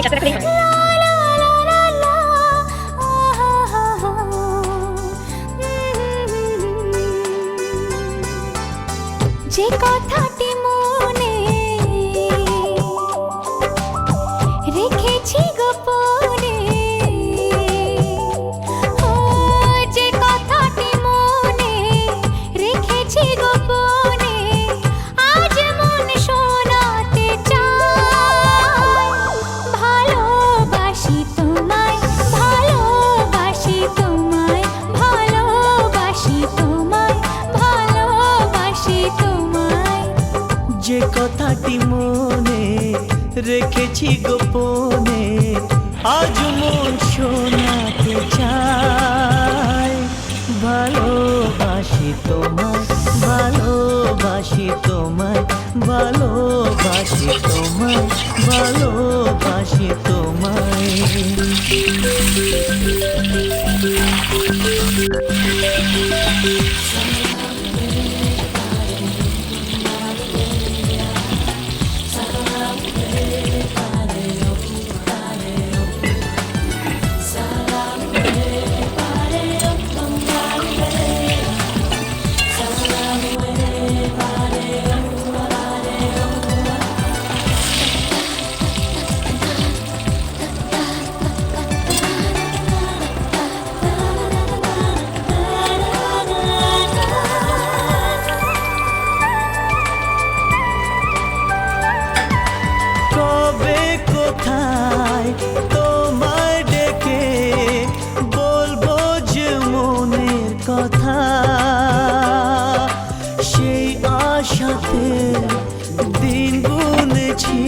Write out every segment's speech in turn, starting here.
ঠিক আছে দেখেন যে কথাটি রেখেছি গোপনে, আজ মন শোনাতে চাই ভালোবাসি তোমায়, ভালোবাসি তোমার ভালোবাসি তোমায় ভালোবাসি তোমায় Thank.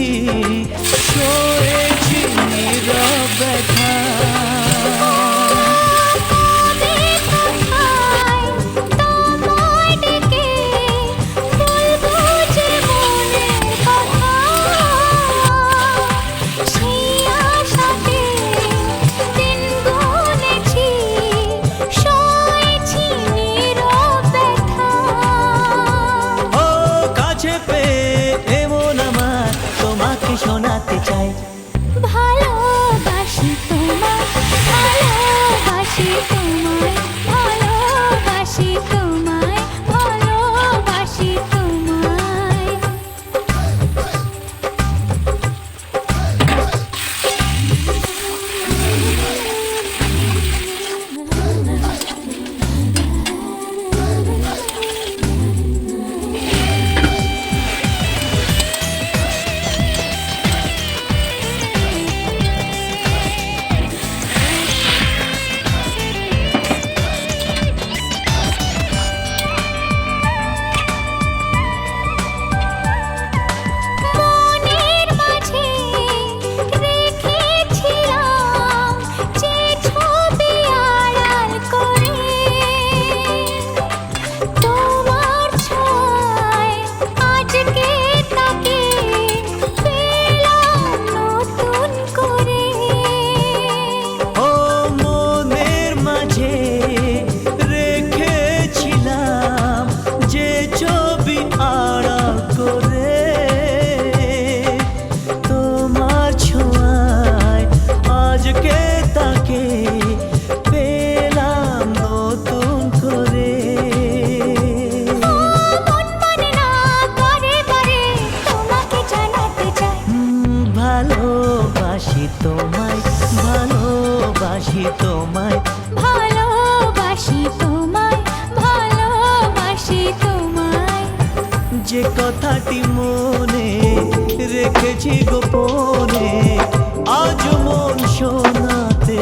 ही she ভালোবাসি ভালোবাসি যে কথাটি মনে রেখেছি গোপনে আজ মন শোনাতে